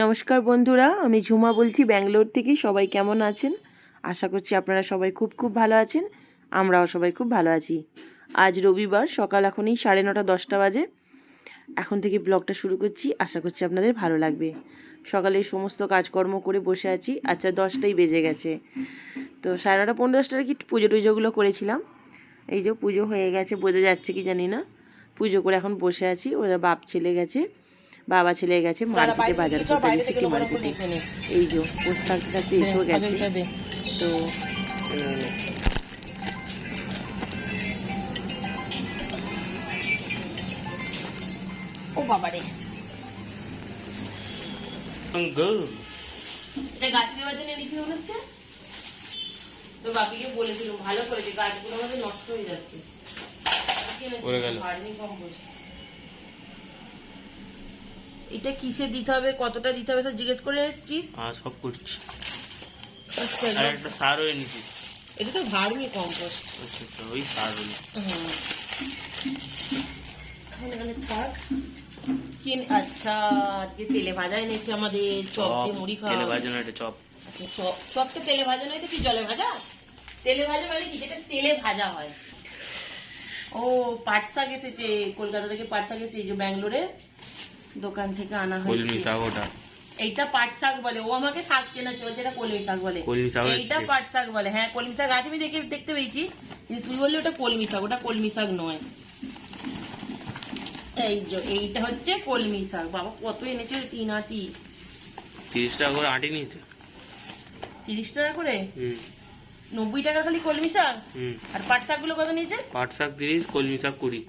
নমস্কার বন্ধুরা, আমি ঝুমা বলছি ব্যাঙ্গালোর থেকে। সবাই কেমন আছেন? আশা করছি আপনারা সবাই খুব খুব ভালো আছেন, আমরাও সবাই খুব ভালো আছি। আজ রবিবার, সকাল এখনই সাড়ে নটা দশটা বাজে। এখন থেকে ব্লগটা শুরু করছি, আশা করছি আপনাদের ভালো লাগবে। সকালে সমস্ত কাজকর্ম করে বসে আছি আচ্ছা দশটাই বেজে গেছে। তো সাড়ে নটা পনেরো দশটার কি পুজো টুজোগুলো করেছিলাম। এই যে পুজো হয়ে গেছে, বোঝা যাচ্ছে কি জানি না। পুজো করে এখন বসে আছি, ওরা বাপ ছেলে গেছে। বাবা ছেলে গেছে মার্কেটে বাজার করতে গেছে সিটি মার্কেটে। এই যে বসে থাকতে থাকতে এসেও গেছে। তো ও বাবারে এটা গাছ দেওয়ার জন্য এনেছি মনে হচ্ছে? তো বাপিকে বলেছিল ভালো করেছে গাছগুলো আমাদের নষ্ট হয়ে যাচ্ছে। গেল। এটা কিসে দিতে হবে কতটা দিতে হবে সব জিজ্ঞেস করে এসেছিস? আর সব করছি। আচ্ছা, আর একটা সারও এনেছি। এটা তো ভার্মি কম্পোস্ট। আচ্ছা, ওই সার হলো। এখানে থাক। কিন- আচ্ছা আজকে তেলে ভাজা এনেছে আমাদের চপ দিয়ে মুড়ি খাওয়া তেলে চপ। আচ্ছা, চপ তেলে ভাজা নয় তো কি জলে ভাজা? তেলে ভাজা মানে কি যেটা তেলে ভাজা হয়। ও কলকাতা থেকে পাট শাক এসেছে এই যে ব্যাঙ্গালোরে। দোকান থেকে আনা কলমি শাক ওটা। এইটা পাট শাক বলে ও আমাকে শাক কেনা চলছে এটা কলমি শাক বলে। কলমি শাক এইটা পাট শাক বলে। হ্যাঁ কলমি শাক আছে আমি দেখে দেখতে পেয়েছি। কিন্তু তুই বললি ওটা কলমি শাক ওটা কলমি শাক নয়। এই যে এইটা হচ্ছে কলমি শাক। বাবা কত এনেছে তিন আটি। তিরিশ টাকা করে আটি নিয়েছে। তিরিশ টাকা করে? হুম। নব্বই টাকা খালি কলমি শাক? আর পাট শাকগুলো কত নিয়েছে? পাট শাক তিরিশ কলমি শাক কুড়ি।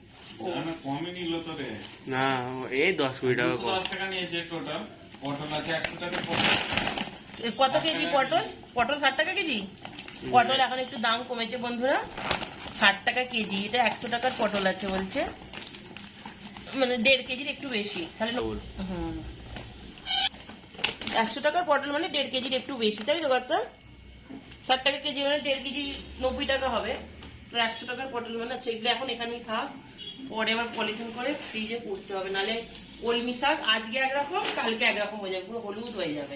না কমই নিল তো রে। না এই দশ কুড়ি টাকা দশ টাকা নিয়েছে টোটাল পটল আছে একশো টাকা কত কেজি পটল? পটল ষাট টাকা কেজি? পটল এখন একটু দাম কমেছে বন্ধুরা। ষাট টাকা কেজি এটা একশো টাকার পটল আছে বলছে। মানে দেড় কেজির একটু বেশি। তাহলে হুম। একশো টাকার পটল মানে দেড় কেজির একটু বেশি তাই তো কথা? ষাট টাকা কেজি মানে দেড় কেজি নব্বই টাকা হবে। তো একশো টাকার পটল মানে এগুলো এখন এখানেই থাক। পরে আবার পলিথিন করে ফ্রিজে পুষতে হবে, নালে কলমি শাক আজকে একরকম কালকে একরকম হয়ে যাবে, পুরো হলুদ হয়ে যাবে।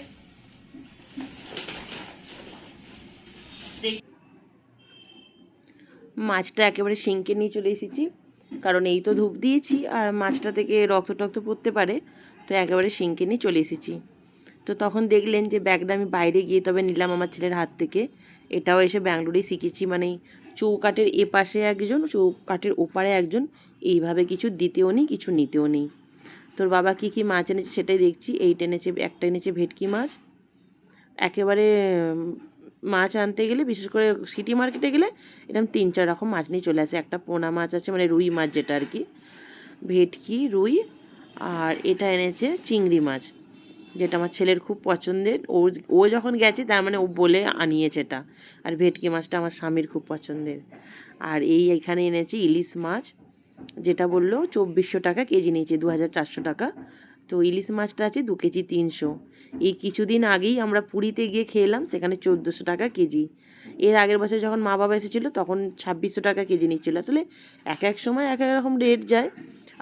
মাছটা একেবারে সিঙ্কে নিয়ে চলে এসেছি, কারণ এই তো ধূপ দিয়েছি, আর মাছটা থেকে রক্ত টক্ত পড়তে পারে, তো একেবারে সিঙ্কে নিয়ে চলে এসেছি। তো তখন দেখলেন যে ব্যাগটা আমি বাইরে গিয়ে তবে নিলাম আমার ছেলের হাত থেকে, এটাও এসে ব্যাঙ্গালোরেই শিখেছি মানে চৌকাঠের এপাশে একজন, চৌকাঠের ওপারে একজন, এইভাবে কিছু দিতেও নেই, কিছু নিতেও নেই। তোর বাবা কী কী মাছ এনেছে সেটাই দেখছি। এইটা এনেছে, একটা এনেছে ভেটকি মাছ। একেবারে মাছ আনতে গেলে, বিশেষ করে সিটি মার্কেটে গেলে, এরকম তিন, চার রকম মাছ নিয়ে চলে আসে। একটা পোনা মাছ আছে মানে রুই মাছ যেটা আর কি। ভেটকি, রুই, আর এটা এনেছে চিংড়ি মাছ। যেটা আমার ছেলের খুব পছন্দের, ও ও যখন গেছে তার মানে ও বলে আনিয়েছে এটা। আর ভেটকি মাছটা আমার স্বামীর খুব পছন্দের। আর এই এখানে এনেছি ইলিশ মাছ, যেটা বলল চব্বিশশো টাকা কেজি নিয়েছে দু হাজার চারশো টাকা। তো ইলিশ মাছটা আছে দু কেজি তিনশো। এই কিছুদিন আগেই আমরা পুরীতে গিয়ে খেলাম, সেখানে চোদ্দোশো টাকা কেজি। এর আগের বছর যখন মা বাবা এসেছিল, তখন ছাব্বিশশো টাকা কেজি নিচ্ছিল। আসলে এক এক সময় এক এক রকম রেট যায়।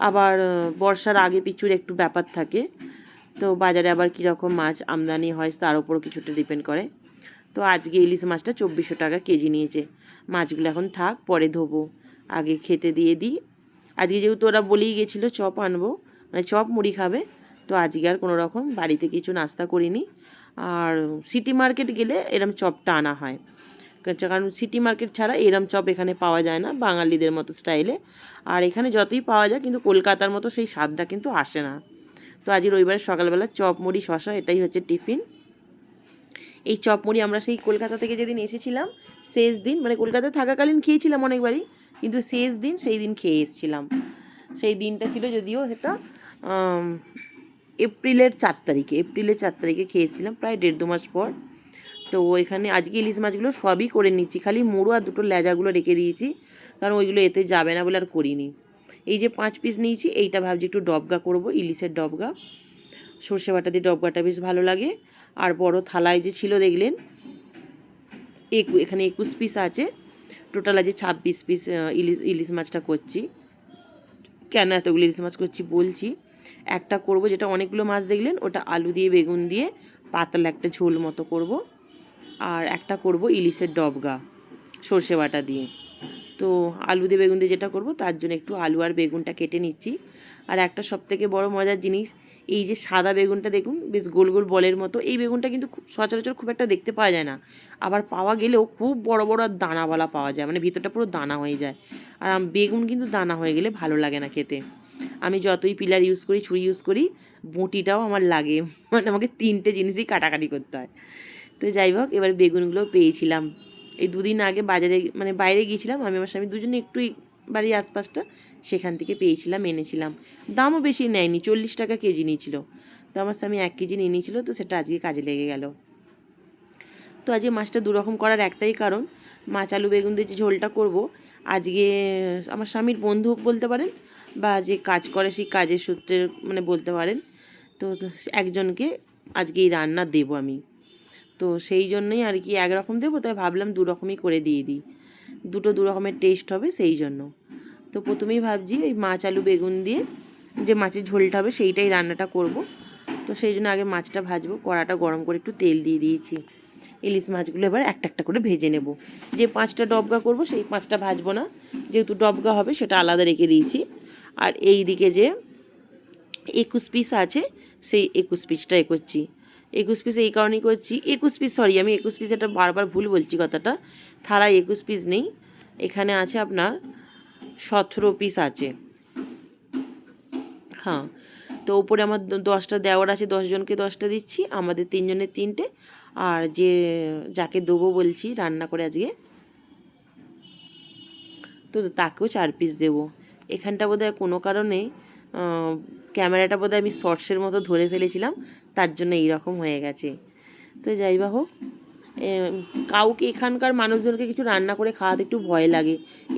আবার বর্ষার আগে পিছুর একটু ব্যাপার থাকে। তো বাজারে আবার কীরকম মাছ আমদানি হয় তার উপরও কিছুটা ডিপেন্ড করে। তো আজকে ইলিশ মাছটা চব্বিশশো টাকা কেজি নিয়েছে। মাছগুলো এখন থাক, পরে ধোবো। আগে খেতে দিয়ে দিই। আজকে যেহেতু ওরা বলেই গেছিল চপ আনব মানে চপ মুড়ি খাবে, তো আজকে আর কোনো রকম বাড়িতে কিছু নাস্তা করিনি। আর সিটি মার্কেট গেলে এরম চপটা আনা হয়। কারণ- কারণ সিটি মার্কেট ছাড়া এরম চপ এখানে পাওয়া যায় না, বাঙালিদের মতো স্টাইলে আর এখানে যতই পাওয়া যায়, কিন্তু কলকাতার মতো সেই স্বাদটা কিন্তু আসে না। তো আজ রবিবার সকালবেলা চপ মুড়ি শশা এটাই হচ্ছে টিফিন। এই চপ মুড়ি আমরা সেই কলকাতা থেকে যেদিন এসেছিলাম, শেষ দিন মানে কলকাতায় থাকাকালীন খেয়েছিলাম অনেকবারই, কিন্তু শেষ দিন সেই দিন খেয়ে এসেছিলাম। সেই দিনটা ছিল যদিও সেটা এপ্রিলের চার তারিখে, এপ্রিলের চার তারিখে খেয়েছিলাম, প্রায় দেড় দু মাস পর। তো এখানে আজকে ইলিশ মাছগুলো সবই করে নিচ্ছি, খালি মুড়ো আর দুটো লেজাগুলো রেখে দিয়েছি, কারণ ওইগুলো এতে যাবে না বলে আর করিনি। এই যে পাঁচ পিস নিয়েছি, এইটা ভাবছি একটু ডবগা করব, ইলিশের ডবগা। সর্ষে বাটা দিয়ে ডবগাটা বেশ ভালো লাগে। আর বড় থালায় যে ছিল, দেখলেন? একু, এখানে একুশ পিস আছে। টোটাল আছে ছাব্বিশ পিস ইলিশ ইলিশ মাছটা করছি। কেন এতগুলো ইলিশ মাছ করছি বলছি? একটা করব যেটা অনেকগুলো মাছ দেখলেন, ওটা আলু দিয়ে, বেগুন দিয়ে পাতলা একটা ঝোল মতো করব। আর একটা করব ইলিশের ডবগা, সর্ষে বাটা দিয়ে। তো আলু দিয়ে বেগুন দিয়ে যেটা করব, তার জন্য একটু আলু আর বেগুনটা কেটে নিচ্ছি। আর একটা সবথেকে বড় মজার জিনিস, এই যে সাদা বেগুনটা দেখুন, বেশ গোল গোল বলের মতো, এই বেগুনটা কিন্তু খুব সচরাচর খুব একটা দেখতে পাওয়া যায় না। আবার পাওয়া গেলেও খুব বড় বড় আর দানাওয়ালা পাওয়া যায় মানে ভিতরটা পুরো দানা হয়ে যায়। আর বেগুন কিন্তু দানা হয়ে গেলে ভালো লাগে না খেতে। আমি যতই পিলার ইউজ করি, ছুরি ইউজ করি, বটিটাও আমার লাগে মানে আমাকে তিনটে জিনিসই কাটাকাটি করতে হয়। তো যাই হোক, এবার বেগুনগুলো পেয়েছিলাম। এই দুদিন আগে বাজারে মানে বাইরে গিয়েছিলাম, আমি আমার স্বামী দুজনে একটু বাড়ির আশপাশটা সেখান থেকে পেয়েছিলাম, এনেছিলাম। দামও বেশি নেয়নি, চল্লিশ টাকা কেজি নিয়েছিল। তো আমার স্বামী এক কেজি নিয়ে নিয়েছিল, তো সেটা আজকে কাজে লেগে গেল। তো আজকে মাছটা দুরকম করার একটাই কারণ, মাছ, আলু, বেগুন দিয়ে যে ঝোলটা করব, আজকে আমার স্বামীর বন্ধু বলতে পারেন, বা যে কাজ করে সেই কাজের সূত্রে মানে বলতে পারেন, তো একজনকে আজকে এই রান্না দেবো আমি। তো সেই জন্যই আর কি একরকম দেবো, তাই ভাবলাম দু রকমই করে দিয়ে দিই। দুটো দু রকমের টেস্ট হবে সেই জন্য। তো প্রথমেই ভাবছি ওই মাছ আলু বেগুন দিয়ে যে মাছের ঝোলটা হবে সেইটাই রান্নাটা করব। তো সেই জন্য আগে মাছটা ভাজবো, কড়াটা গরম করে একটু তেল দিয়ে দিয়েছি। ইলিশ মাছগুলো এবার একটা একটা করে ভেজে নেব। যে পাঁচটা ডবগা করব সেই পাঁচটা ভাজবো না। যেহেতু ডবগা হবে সেটা আলাদা রেখে দিয়েছি। আর এই দিকে যে একুশ পিস আছে, সেই একুশ পিসটা এ করছি। একুশ পিস এই কারণেই করছি। একুশ পিস সরি আমি একুশ পিস এটা বারবার ভুল বলছি কথাটা। থালায় একুশ পিস নেই। এখানে আছে আপনার সতেরো পিস আছে। হ্যাঁ তো ওপরে আমার দশটা দেওয়ার আছে দশজনকে দশটা দিচ্ছি, আমাদের তিনজনের তিনটে। আর যে, যাকে দেবো বলছি রান্না করে আজকে, তো তাকেও চার পিস দেবো। এখানটা বোধহয় কোনো কারণে ক্যামেরাটা বোধহয় আমি শর্টসের মতো ধরে ফেলেছিলাম, তার জন্য এইরকম হয়ে গেছে। তো যাই বা হোক কাউকে এখানকার মানুষজনকে কিছু রান্না করে খাওয়াতে একটু ভয় লাগে।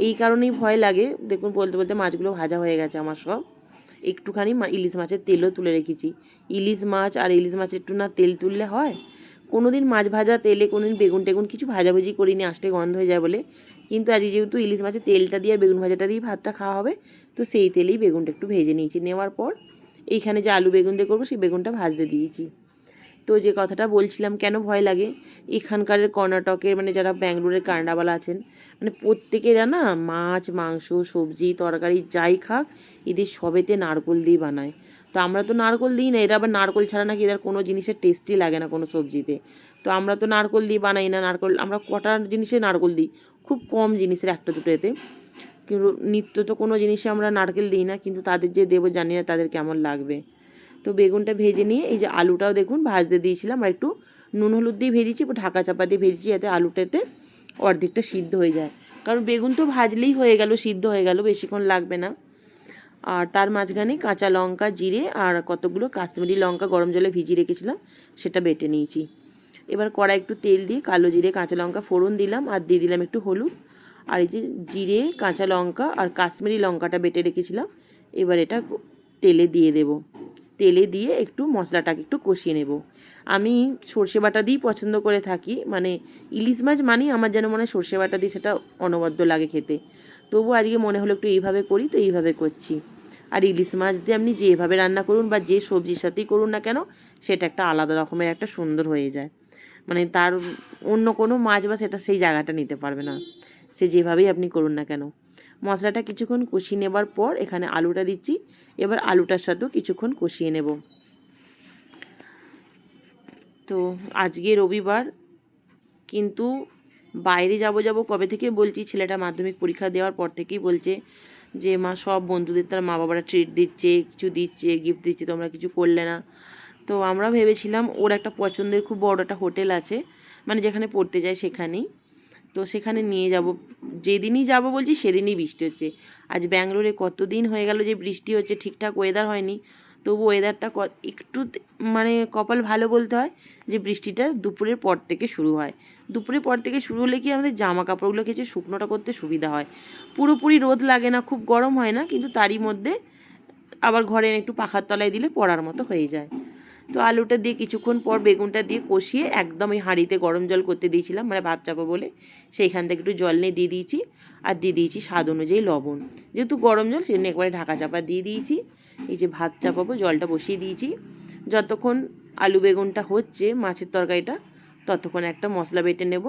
এই কারণেই ভয় লাগে, দেখুন বলতে বলতে মাছগুলো ভাজা হয়ে গেছে আমার সব। একটুখানি ইলিশ মাছের তেলও তুলে রেখেছি। ইলিশ মাছ আর ইলিশ মাছের একটু না তেল তুললে হয়? কোনো দিন মাছ ভাজা তেলে কোনো দিন বেগুন টেগুন কিছু ভাজাভুজি করিনি আসতে গন্ধ হয়ে যায় বলে। কিন্তু আজকে যেহেতু ইলিশ মাছের তেলটা দিয়ে আর বেগুন ভাজাটা দিয়ে ভাতটা খাওয়া হবে তো সেই তেলেই বেগুনটা একটু ভেজে নিয়েছি। নেওয়ার পর এইখানে যে আলু বেগুন দিয়ে করব, সেই বেগুনটা ভাজতে দিয়েছি। তো যে কথাটা বলছিলাম, কেন ভয় লাগে? এখানকার কর্ণাটকের মানে যারা ব্যাঙ্গালোরের কান্ডাবালা আছেন মানে প্রত্যেকেরা না মাছ, মাংস, সবজি, তরকারি যাই খাক, এদের সবেতে নারকোল দিয়ে বানায়। তো আমরা তো নারকোল দিই না, এরা আবার নারকোল ছাড়া নাকি এদের কোনো জিনিসের টেস্টই লাগে না কোনো সবজিতে। তো আমরা তো নারকোল দিয়ে বানাই না, নারকোল, আমরা কটা জিনিসে নারকোল দিই? খুব কম জিনিসের, একটা দুটো এতে। নিত্য তো কোনো জিনিসে আমরা নারকেল দিই না, কিন্তু তাদের যে দেবো জানি না তাদের কেমন লাগবে। তো বেগুনটা ভেজে নিয়ে এই যে আলুটাও দেখুন ভাজতে দিয়েছিলাম আর একটু নুন হলুদ দিয়ে ভেজেছি ঢাকা চাপা দিয়ে ভেজেছি যাতে আলুটাতে অর্ধেকটা সিদ্ধ হয়ে যায়। কারণ বেগুন তো ভাজলেই হয়ে গেল, সিদ্ধ হয়ে গেল, বেশিক্ষণ লাগবে না। আর তার মাঝখানে কাঁচা লঙ্কা, জিরে আর কতগুলো কাশ্মীরি লঙ্কা গরম জলে ভিজিয়ে রেখেছিলাম, সেটা বেটে নিয়েছি। এবার কড়া একটু তেল দিয়ে কালো জিরে, কাঁচা লঙ্কা ফোড়ন দিলাম আর দিয়ে দিলাম একটু হলুদ। আর এই যে জিরে, কাঁচা লঙ্কা আর কাশ্মীরি লঙ্কাটা বেটে রেখেছিলাম, এবার এটা তেলে দিয়ে দেব। তেলে দিয়ে একটু মশলাটাকে একটু কষিয়ে নেব। আমি সর্ষে বাটা দিয়েই পছন্দ করে থাকি মানে ইলিশ মাছ মানেই আমার যেন মনে হয় সর্ষে বাটা দিয়ে সেটা অনবদ্য লাগে খেতে। তবু আজকে মনে হলো একটু এইভাবে করি, তো এইভাবে করছি। আর ইলিশ মাছ দিয়ে আপনি যেভাবে রান্না করুন বা যে সবজির সাথেই করুন না কেন, সেটা একটা আলাদা রকমের একটা সুন্দর হয়ে যায়। মানে তার অন্য কোনো মাছ বা সেটা সেই জায়গাটা নিতে পারবে না। সে যেভাবেই আপনি করুন না কেন। মশলাটা কিছুক্ষণ কষিয়ে নেবার পর এখানে আলুটা দিচ্ছি। এবার আলুটার সাথেও কিছুক্ষণ কষিয়ে নেব। তো আজকে রবিবার, কিন্তু বাইরে যাব যাব কবে থেকে বলছি, ছেলেটা মাধ্যমিক পরীক্ষা দেওয়ার পর থেকেই বলছে যে, মা, সব বন্ধুদের তার মা বাবারা ট্রিট দিচ্ছে, কিছু দিচ্ছে গিফট দিচ্ছে, তোমরা কিছু করলে না। তো আমরা ভেবেছিলাম, ওর একটা পছন্দের খুব বড় একটা হোটেল আছে মানে যেখানে পড়তে যায় সেখানেই। তো সেখানে নিয়ে যাব। যেদিনই যাব বলছি সেদিনই বৃষ্টি হচ্ছে। আজ ব্যাঙ্গালোরে কতদিন হয়ে গেল যে বৃষ্টি হচ্ছে, ঠিকঠাক ওয়েদার হয়নি। তবু ওয়েদারটা একটু মানে কপাল ভালো বলতে হয় যে বৃষ্টিটা দুপুরের পর থেকে শুরু হয়। দুপুরের পর থেকে শুরু হলে কি আমাদের জামা কাপড়গুলো কিছু শুকনোটা করতে সুবিধা হয়। পুরোপুরি রোদ লাগে না, খুব গরম হয় না, কিন্তু তারই মধ্যে আবার ঘরে একটু পাখার তলায় দিলে পড়ার মতো হয়ে যায়। তো আলুটা দিয়ে কিছুক্ষণ পর বেগুনটা দিয়ে কষিয়ে একদম ওই হাঁড়িতে গরম জল করতে দিয়েছিলাম মানে ভাত চাপো বলে। সেইখান থেকে একটু জল নিয়ে দিয়ে দিয়েছি আর দিয়ে দিয়েছি স্বাদ অনুযায়ী লবণ। যেহেতু গরম জল, সেজন্য একবারে ঢাকা চাপা দিয়ে দিয়েছি। এই যে ভাত চাপাবো, জলটা বসিয়ে দিয়েছি। যতক্ষণ আলু বেগুনটা হচ্ছে মাছের তরকারিটা, ততক্ষণ একটা মশলা বেটে নেব।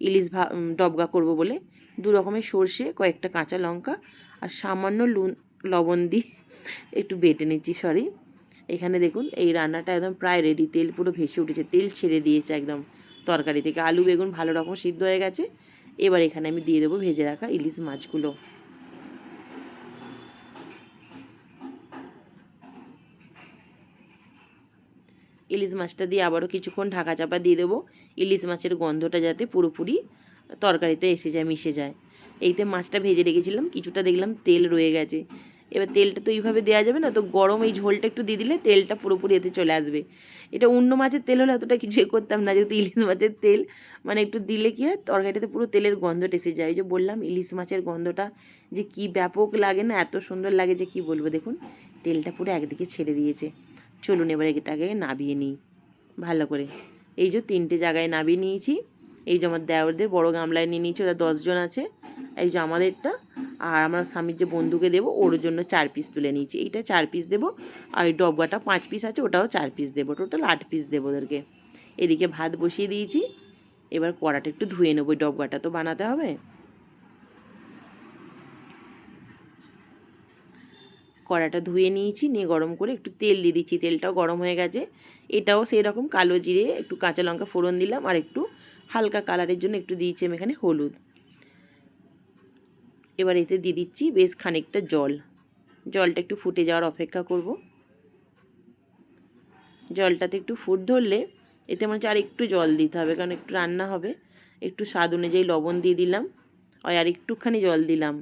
ইলিশ ভা ডবগা করব বলে। দু রকমের সর্ষে, কয়েকটা কাঁচা লঙ্কা আর সামান্য লুন লবণ দিয়ে একটু বেটে নিচ্ছি সরি এখানে দেখুন, এই রান্নাটা একদম প্রায় রেডি তেল পুরো ভেসে উঠেছে, তেল ছেড়ে দিয়েছে একদম তরকারি থেকে। আলু, বেগুন ভালো রকম সিদ্ধ হয়ে গেছে। এবার এখানে আমি দিয়ে দেবো ভেজে রাখা ইলিশ মাছগুলো। ইলিশ মাছটা দিয়ে আবারও কিছুক্ষণ ঢাকা চাপা দিয়ে দেবো। ইলিশ মাছের গন্ধটা যাতে পুরোপুরি তরকারিতে এসে যায়, মিশে যায়। এইতে মাছটা ভেজে রেখেছিলাম, কিছুটা দেখলাম তেল রয়ে গেছে। এবার তেলটা তো এইভাবে দেওয়া যাবে না, তো গরম এই ঝোলটা একটু দিয়ে দিলে তেলটা পুরোপুরি এতে চলে আসবে। এটা অন্য মাছের তেল হলে এতটা কিছু করতাম না, যেহেতু ইলিশ মাছের তেল মানে একটু দিলে কি হয় তরকারিটাতে পুরো তেলের গন্ধটা এসে যায়। যে বললাম, ইলিশ মাছের গন্ধটা যে কি ব্যাপক লাগে না, এত সুন্দর লাগে যে কি বলব দেখুন, তেলটা পুরো একদিকে ছেড়ে দিয়েছে। চলুন এবার এটাকে নাবিয়ে নিই, ভালো করে। এই যে তিনটে জায়গায় নাবিয়ে নিয়েছি, এই যে আমার দেওরদের বড় গামলায় নিয়ে নিয়েছি, ওরা দশজন আছে। এই যে আমাদেরটা, আর আমার স্বামীর যে বন্ধুকে দেবো, ওর জন্য চার পিস তুলে নিয়েছি। এইটা চার পিস দেবো, আর ওই ডবগাটা পাঁচ পিস আছে, ওটাও চার পিস দেবো টোটাল আট পিস দেবো ওদেরকে। এদিকে ভাত বসিয়ে দিয়েছি, এবার কড়াটা একটু ধুয়ে নেব ডবগাটা তো বানাতে হবে। কড়াটা ধুয়ে নিয়েছি, নিয়ে গরম করে একটু তেল দিয়ে দিচ্ছি, তেলটাও গরম হয়ে গেছে। এটাও সেই রকম কালো জিরে, একটু কাঁচা লঙ্কা ফোড়ন দিলাম, আর একটু হালকা কালারের জন্য একটু দিয়েছি আমি এখানে হলুদ। এবার এতে দিয়ে দিচ্ছি বেশ খানিকটা জল। জলটা একটু ফুটে যাওয়ার অপেক্ষা করব। জলটাতে একটু ফুট ধরলে এতে মনে হচ্ছে আর একটু জল দিতে হবে, কারণ একটু রান্না হবে। একটু স্বাদ অনুযায়ী লবণ দিয়ে দিলাম। আর একটুখানি জল দিলাম।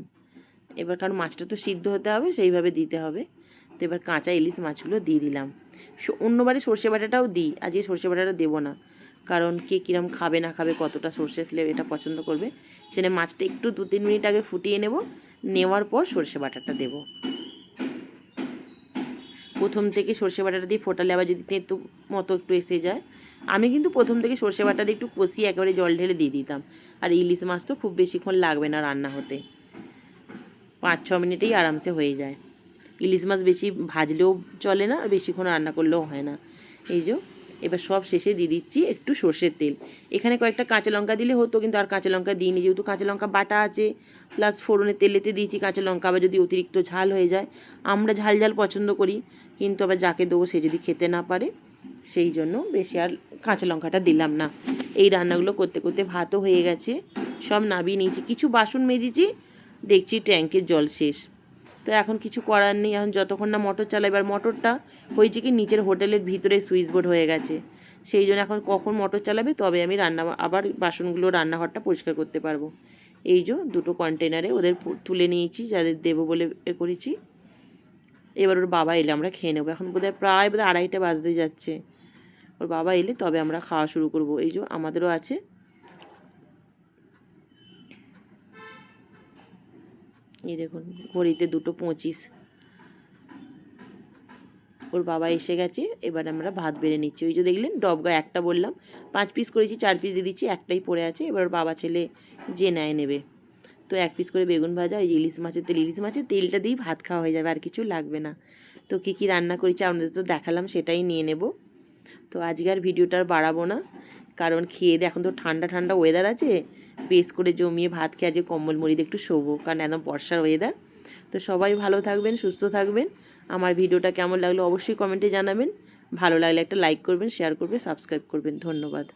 এবার কারণ মাছটা তো সিদ্ধ হতে হবে, সেইভাবে দিতে হবে। তো এবার কাঁচা ইলিশ মাছগুলো দিয়ে দিলাম। অন্যবারে সর্ষে বাটাটাও দিই, আজকে সর্ষে বাটাটা দেবো না। কারণ কে কীরকম খাবে না খাবে, কতটা সর্ষে ফেলে এটা পছন্দ করবে। সেখানে মাছটা একটু দু তিন মিনিট আগে ফুটিয়ে নেব, নেওয়ার পর সর্ষে বাটাটা দেবো। প্রথম থেকে সর্ষে বাটাটা দিয়ে ফোটালে আবার যদি তেঁতো মতো একটু এসে যায়। আমি কিন্তু প্রথম থেকে সর্ষে বাটা দিয়ে একটু কষিয়ে একেবারে জল ঢেলে দিয়ে দিতাম। আর ইলিশ মাছ তো খুব বেশিক্ষণ লাগবে না রান্না হতে। পাঁচ, ছ মিনিটেই আরামসে হয়ে যায়। ইলিশ মাছ বেশি ভাজলেও চলে না, আর বেশিক্ষণ রান্না করলেও হয় না। এই যে এবার সব শেষে দিয়ে দিচ্ছি একটু সর্ষের তেল। এখানে কয়েকটা কাঁচা লঙ্কা দিলে হতো, কিন্তু আর কাঁচা লঙ্কা দিইনি। যেহেতু কাঁচা লঙ্কা বাটা আছে প্লাস ফোড়নের তেলেতে দিয়েছি কাঁচা লঙ্কা, আবার যদি অতিরিক্ত ঝাল হয়ে যায়। আমরা ঝাল ঝাল পছন্দ করি, কিন্তু আবার যাকে দেবো সে যদি খেতে না পারে, সেই জন্য বেশি আর কাঁচা লঙ্কাটা দিলাম না। এই রান্নাগুলো করতে করতে ভাতও হয়ে গেছে, সব নাবিয়ে নিয়েছি। কিছু বাসন মেজেছি, দেখছি ট্যাঙ্কের জল শেষ। তো এখন কিছু করার নেই, এখন যতক্ষণ না মোটর চালাই এবার মোটরটা হয়েছে কি নিচের হোটেলের ভিতরে সুইচ বোর্ড হয়ে গেছে। সেই জন্য এখন কখন মোটর চালাবে, তবে আমি রান্না, আবার বাসনগুলো রান্নাঘরটা পরিষ্কার করতে পারব। এই যে দুটো কন্টেনারে ওদের তুলে নিয়েছি, যাদের দেবো বলে এ করেছি। এবার ওর বাবা এলে আমরা খেয়ে নেব। এখন বোধহয় প্রায় বোধহয় আড়াইটা বাজতে যাচ্ছে। ওর বাবা এলে তবে আমরা খাওয়া শুরু করব। এই যে আমাদেরও আছে এই দেখুন, ঘড়িতে দুটো পঁচিশ। ওর বাবা এসে গেছে, এবার আমরা ভাত বেড়ে নিচ্ছি। ওই যে দেখলেন ডবগা একটা বললাম, পাঁচ পিস করেছি, চার পিস দিয়ে দিচ্ছি, একটাই পড়ে আছে, এবার ওর বাবা ছেলে যে নেয় নেবে। তো এক পিস করে বেগুন ভাজা, এই ইলিশ মাছের তেল, ইলিশ মাছের তেলটা দিয়েই ভাত খাওয়া হয়ে যাবে, আর কিছু লাগবে না। তো কী কী রান্না করেছি, আপনাদের তো দেখালাম, সেটাই নিয়ে নেব। তো আজকে আর ভিডিওটা বাড়াবো না। কারণ খেয়ে দিয়ে এখন তো ঠান্ডা ঠান্ডা ওয়েদার আছে। পেস করে জমিয়ে ভাত খেয়ে আজকে কম্বল মুড়ি একটু শোবো, কারণ একদম বর্ষার ওয়েদার তো সবাই ভালো থাকবেন, সুস্থ থাকবেন। আমার ভিডিওটা কেমন লাগল অবশ্যই কমেন্টে জানাবেন। ভালো লাগলে একটা লাইক করবেন শেয়ার করবেন সাবস্ক্রাইব করবেন। ধন্যবাদ।